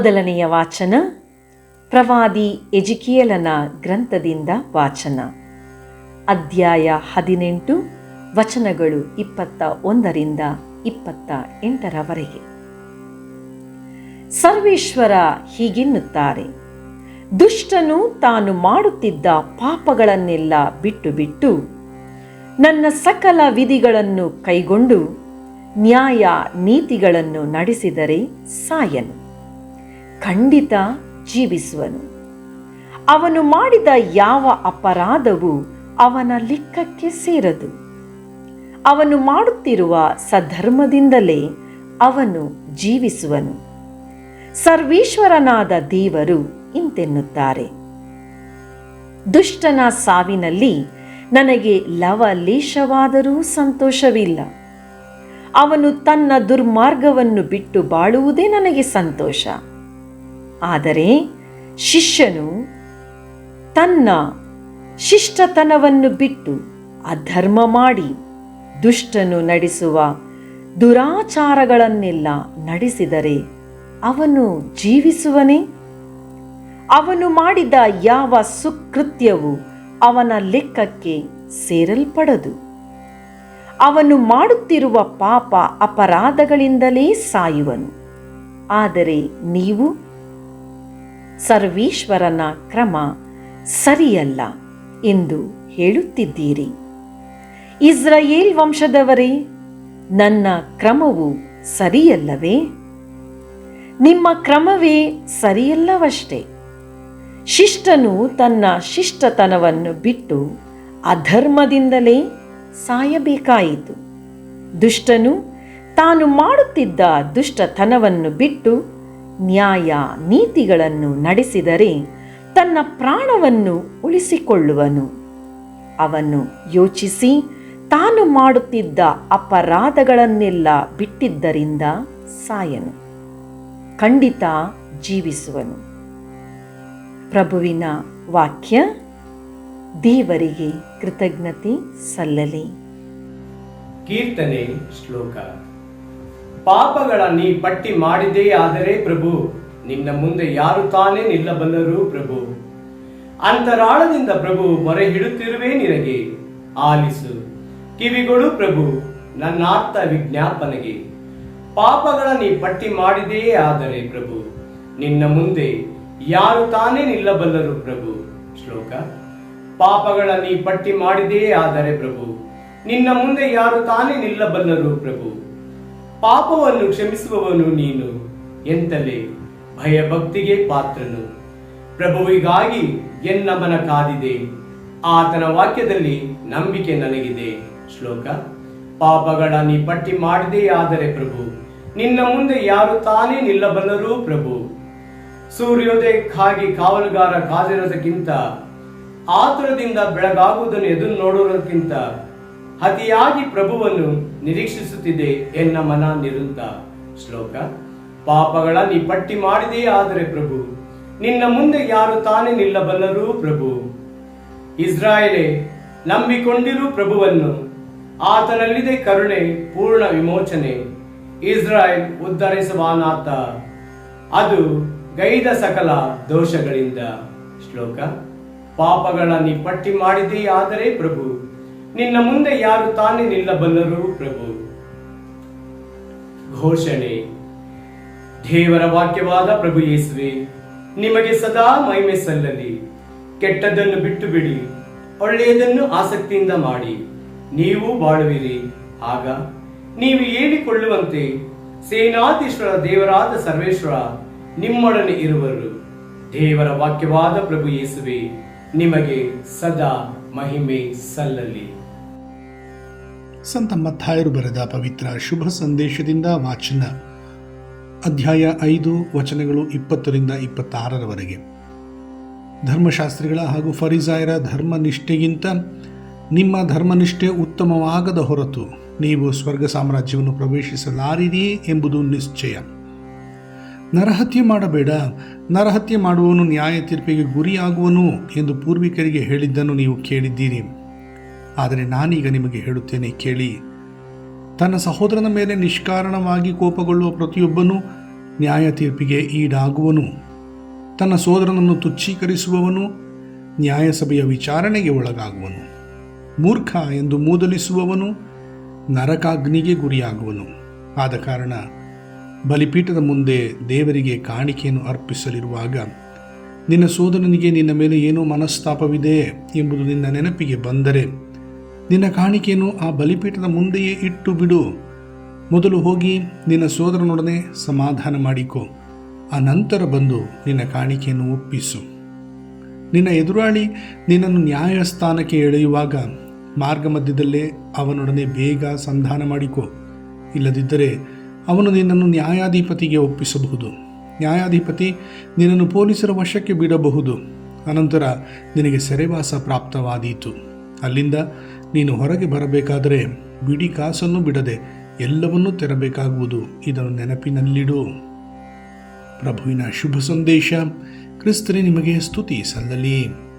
ಮೊದಲನೆಯ ವಾಚನ, ಪ್ರವಾದಿ ಎಜಿಕಿಯಲನ ಗ್ರಂಥದಿಂದ ವಾಚನ. ಅಧ್ಯಾಯ ಹದಿನೆಂಟು, ವಚನಗಳು ಇಪ್ಪತ್ತ ಒಂದರಿಂದ ಇಪ್ಪತ್ತ ಎಂಟರವರೆಗೆ. ಸರ್ವೇಶ್ವರ ಹೀಗೆನ್ನುತ್ತಾರೆ, ದುಷ್ಟನು ತಾನು ಮಾಡುತ್ತಿದ್ದ ಪಾಪಗಳನ್ನೆಲ್ಲ ಬಿಟ್ಟು ಬಿಟ್ಟು ನನ್ನ ಸಕಲ ವಿಧಿಗಳನ್ನು ಕೈಗೊಂಡು ನ್ಯಾಯ ನೀತಿಗಳನ್ನು ನಡೆಸಿದರೆ ಸಾಯನು. ಖಂಡಿತ ಜೀವಿಸುವನು. ಅವನು ಮಾಡಿದ ಯಾವ ಅಪರಾಧವು ಅವನ ಲಿಕ್ಕಕ್ಕೆ ಸೇರದು. ಅವನು ಮಾಡುತ್ತಿರುವ ಸಧರ್ಮದಿಂದಲೇ ಅವನು ಜೀವಿಸುವನು. ಸರ್ವೇಶ್ವರನಾದ ದೇವರು ಇಂತೆನ್ನುತ್ತಾರೆ. ದುಷ್ಟನ ಸಾವಿನಲ್ಲಿ ನನಗೆ ಲವಲೇಶವಾದರೂ ಸಂತೋಷವಿಲ್ಲ. ಅವನು ತನ್ನ ದುರ್ಮಾರ್ಗವನ್ನು ಬಿಟ್ಟು ಬಾಳುವುದೇ ನನಗೆ ಸಂತೋಷ. ಆದರೆ ಶಿಷ್ಯನು ತನ್ನ ಶಿಷ್ಟತನವನ್ನು ಬಿಟ್ಟು ಅಧರ್ಮ ಮಾಡಿ ದುಷ್ಟನು ನಡೆಸುವ ದುರಾಚಾರಗಳನ್ನೆಲ್ಲ ನಡೆಸಿದರೆ ಅವನು ಜೀವಿಸುವನೇ? ಅವನು ಮಾಡಿದ ಯಾವ ಸುಕೃತ್ಯವು ಅವನ ಲೆಕ್ಕಕ್ಕೆ ಸೇರಲ್ಪಡದು. ಅವನು ಮಾಡುತ್ತಿರುವ ಪಾಪ ಅಪರಾಧಗಳಿಂದಲೇ ಸಾಯುವನು. ಆದರೆ ನೀವು ಸರ್ವೇಶ್ವರನ ಕ್ರಮ ಸರಿಯಲ್ಲ ಎಂದು ಹೇಳುತ್ತಿದ್ದೀರಿ. ಇಸ್ರಾಯೇಲ್ ವಂಶದವರೇ, ನನ್ನ ಕ್ರಮವು ಸರಿಯಲ್ಲವೇ? ನಿಮ್ಮ ಕ್ರಮವೇ ಸರಿಯಲ್ಲವಷ್ಟೇ. ಶಿಷ್ಟನು ತನ್ನ ಶಿಷ್ಟತನವನ್ನು ಬಿಟ್ಟು ಅಧರ್ಮದಿಂದಲೇ ಸಾಯಬೇಕಾಯಿತು. ದುಷ್ಟನು ತಾನು ಮಾಡುತ್ತಿದ್ದ ದುಷ್ಟತನವನ್ನು ಬಿಟ್ಟು ನ್ಯಾಯ ನೀತಿಗಳನ್ನು ನಡೆಸಿದರೆ ತನ್ನ ಪ್ರಾಣವನ್ನು ಉಳಿಸಿಕೊಳ್ಳುವನು. ಅವನು ಯೋಚಿಸಿ, ತಾನು ಮಾಡುತ್ತಿದ್ದ ಅಪರಾಧಗಳನ್ನೆಲ್ಲ ಬಿಟ್ಟಿದ್ದರಿಂದ ಸಾಯನು. ಖಂಡಿತ ಜೀವಿಸುವನು. ಪ್ರಭುವಿನ ವಾಕ್ಯ, ದೇವರಿಗೆ ಕೃತಜ್ಞತೆ ಸಲ್ಲಲಿ. ಕೀರ್ತನೆ ಶ್ಲೋಕ. ಪಾಪಗಳ ನೀ ಪಟ್ಟಿ ಮಾಡಿದೇ ಆದರೆ ಪ್ರಭು, ನಿನ್ನ ಮುಂದೆ ಯಾರು ತಾನೇ ನಿಲ್ಲಬಲ್ಲರು ಪ್ರಭು. ಅಂತರಾಳದಿಂದ ಪ್ರಭು ಮೊರೆ ಹಿಡುತ್ತಿರುವೆ ನಿನಗೆ, ಆಲಿಸು. ಕಿವಿಗಳು ಪ್ರಭು ನನ್ನ ಆರ್ಥ ವಿಜ್ಞಾಪನೆಗೆ. ಪಾಪಗಳ ನೀ ಪಟ್ಟಿ ಮಾಡಿದೆಯೇ ಆದರೆ ಪ್ರಭು, ನಿನ್ನ ಮುಂದೆ ಯಾರು ತಾನೇ ನಿಲ್ಲಬಲ್ಲರು ಪ್ರಭು. ಶ್ಲೋಕ, ಪಾಪಗಳ ನೀ ಪಟ್ಟಿ ಮಾಡಿದೆಯೇ ಆದರೆ ಪ್ರಭು, ನಿನ್ನ ಮುಂದೆ ಯಾರು ತಾನೇ ನಿಲ್ಲಬಲ್ಲರು ಪ್ರಭು. ಪಾಪವನ್ನು ಕ್ಷಮಿಸುವವನು ನೀನು ಎಂತಲೇ? ಭಯಭಕ್ತಿಗೆ ಪಾತ್ರನು. ಪ್ರಭುವಿಗಾಗಿ ಎನ್ನ ಮನ ಕಾದಿದೆ. ಆತನ ವಾಕ್ಯದಲ್ಲಿ ನಂಬಿಕೆ ನನಗಿದೆ. ಶ್ಲೋಕ, ಪಾಪಗಳ ನೀ ಪಟ್ಟಿ ಮಾಡಿದೇ ಆದರೆ ಪ್ರಭು, ನಿನ್ನ ಮುಂದೆ ಯಾರು ತಾನೇ ನಿಲ್ಲಬಲ್ಲರೂ ಪ್ರಭು. ಸೂರ್ಯೋದಯಕ್ಕಾಗಿ ಕಾವಲುಗಾರ ಕಾದಿರೋದಕ್ಕಿಂತ ಆತುರದಿಂದ ಬೆಳಗಾಗುವುದನ್ನು ಎದುರು ನೋಡುವುದಕ್ಕಿಂತ ಅತಿಯಾಗಿ ಪ್ರಭುವನ್ನು ನಿರೀಕ್ಷಿಸುತ್ತಿದೆ ಎನ್ನ ಮನ ನಿರುತ್ತ ಶ್ಲೋಕ, ಪಾಪಗಳ ನೀ ಪಟ್ಟಿ ಮಾಡಿದೇ ಆದರೆ ಪ್ರಭು, ನಿನ್ನ ಮುಂದೆ ಯಾರು ತಾನೇ ನಿಲ್ಲಬಲ್ಲರು ಪ್ರಭು. ಇಸ್ರಾಯೇಲೇ, ನಂಬಿಕೊಂಡಿರು ಪ್ರಭುವನ್ನು, ಆತನಲ್ಲಿದೆ ಕರುಣೆ, ಪೂರ್ಣ ವಿಮೋಚನೆ. ಇಸ್ರಾಯೇಲ್ ಉದ್ಧರಿಸುವಾನಾತ ಅದು ಗೈದ ಸಕಲ ದೋಷಗಳಿಂದ. ಶ್ಲೋಕ, ಪಾಪಗಳ ನೀ ಪಟ್ಟಿ ಮಾಡಿದೇ ಆದರೆ ಪ್ರಭು ನಿನ್ನ ಮುಂದೆ ಯಾರು ತಾನೇ ನಿಲ್ಲಬಲ್ಲರು ಪ್ರಭು? ಘೋಷಣೆ. ದೇವರ ವಾಕ್ಯವಾದ ಪ್ರಭು ಯೇಸುವೆ, ನಿಮಗೆ ಸದಾ ಮಹಿಮೆ ಸಲ್ಲಲಿ. ಕೆಟ್ಟದ್ದನ್ನು ಬಿಟ್ಟು ಬಿಡಿ ಒಳ್ಳೆಯದನ್ನು ಆಸಕ್ತಿಯಿಂದ ಮಾಡಿ. ನೀವು ಬಾಳುವಿರಿ. ಆಗ ನೀವು ಹೇಳಿಕೊಳ್ಳುವಂತೆ ಸೇನಾಧೀಶ್ವರ ದೇವರಾದ ಸರ್ವೇಶ್ವರ ನಿಮ್ಮೊಡನೆ ಇರುವರು. ದೇವರ ವಾಕ್ಯವಾದ ಪ್ರಭು ಯೇಸುವೆ, ನಿಮಗೆ ಸದಾ ಮಹಿಮೆ ಸಲ್ಲಲಿ. ಸಂತ ಮತ್ತಾಯರು ಬರೆದ ಪವಿತ್ರ ಶುಭ ಸಂದೇಶದಿಂದ ವಾಚನ. ಅಧ್ಯಾಯ ಐದು, ವಚನಗಳು ಇಪ್ಪತ್ತರಿಂದ ಇಪ್ಪತ್ತಾರರವರೆಗೆ. ಧರ್ಮಶಾಸ್ತ್ರಿಗಳ ಹಾಗೂ ಫರಿಸಾಯರ ಧರ್ಮನಿಷ್ಠೆಗಿಂತ ನಿಮ್ಮ ಧರ್ಮನಿಷ್ಠೆ ಉತ್ತಮವಾಗದ ಹೊರತು ನೀವು ಸ್ವರ್ಗ ಸಾಮ್ರಾಜ್ಯವನ್ನು ಪ್ರವೇಶಿಸಲಾರಿರಿ ಎಂಬುದು ನಿಶ್ಚಯ. ನರಹತ್ಯೆ ಮಾಡಬೇಡ, ನರಹತ್ಯೆ ಮಾಡುವವನು ನ್ಯಾಯ ತೀರ್ಪಿಗೆ ಗುರಿಯಾಗುವನು ಎಂದು ಪೂರ್ವಿಕರಿಗೆ ಹೇಳಿದ್ದನ್ನು ನೀವು ಕೇಳಿದ್ದೀರಿ. ಆದರೆ ನಾನೀಗ ನಿಮಗೆ ಹೇಳುತ್ತೇನೆ, ಕೇಳಿ. ತನ್ನ ಸಹೋದರನ ಮೇಲೆ ನಿಷ್ಕಾರಣವಾಗಿ ಕೋಪಗೊಳ್ಳುವ ಪ್ರತಿಯೊಬ್ಬನು ನ್ಯಾಯ ತೀರ್ಪಿಗೆ ಈಡಾಗುವನು. ತನ್ನ ಸೋದರನನ್ನು ತುಚ್ಛೀಕರಿಸುವವನು ನ್ಯಾಯಸಭೆಯ ವಿಚಾರಣೆಗೆ ಒಳಗಾಗುವನು. ಮೂರ್ಖ ಎಂದು ಮೂದಲಿಸುವವನು ನರಕಾಗ್ನಿಗೆ ಗುರಿಯಾಗುವನು. ಆದ ಕಾರಣ ಬಲಿಪೀಠದ ಮುಂದೆ ದೇವರಿಗೆ ಕಾಣಿಕೆಯನ್ನು ಅರ್ಪಿಸಲಿರುವಾಗ, ನಿನ್ನ ಸೋದರನಿಗೆ ನಿನ್ನ ಮೇಲೆ ಏನೋ ಮನಸ್ತಾಪವಿದೆ ಎಂಬುದು ನಿನ್ನ ನೆನಪಿಗೆ ಬಂದರೆ ನಿನ್ನ ಕಾಣಿಕೆಯನ್ನು ಆ ಬಲಿಪೀಠದ ಮುಂದೆಯೇ ಇಟ್ಟು ಬಿಡು. ಮೊದಲು ಹೋಗಿ ನಿನ್ನ ಸೋದರನೊಡನೆ ಸಮಾಧಾನ ಮಾಡಿಕೊ. ಆ ನಂತರ ಬಂದು ನಿನ್ನ ಕಾಣಿಕೆಯನ್ನು ಒಪ್ಪಿಸು. ನಿನ್ನ ಎದುರಾಳಿ ನಿನ್ನನ್ನು ನ್ಯಾಯಸ್ಥಾನಕ್ಕೆ ಎಳೆಯುವಾಗ ಮಾರ್ಗ ಮಧ್ಯದಲ್ಲೇ ಅವನೊಡನೆ ಬೇಗ ಸಂಧಾನ ಮಾಡಿಕೊ. ಇಲ್ಲದಿದ್ದರೆ ಅವನು ನಿನ್ನನ್ನು ನ್ಯಾಯಾಧಿಪತಿಗೆ ಒಪ್ಪಿಸಬಹುದು. ನ್ಯಾಯಾಧಿಪತಿ ನಿನ್ನನ್ನು ಪೊಲೀಸರ ವಶಕ್ಕೆ ಬಿಡಬಹುದು. ಅನಂತರ ನಿನಗೆ ಸೆರೆವಾಸ ಪ್ರಾಪ್ತವಾದೀತು. ಅಲ್ಲಿಂದ ನೀನು ಹೊರಗೆ ಬರಬೇಕಾದರೆ ಬಿಡಿ ಕಾಸನ್ನು ಬಿಡದೆ ಎಲ್ಲವನ್ನೂ ತೆರಬೇಕಾಗುವುದು ಇದನ್ನು ನೆನಪಿನಲ್ಲಿಡು. ಪ್ರಭುವಿನ ಶುಭ ಸಂದೇಶ ಕ್ರಿಸ್ತರೇ ನಿಮಗೆ ಸ್ತುತಿ ಸಲ್ಲಲಿ.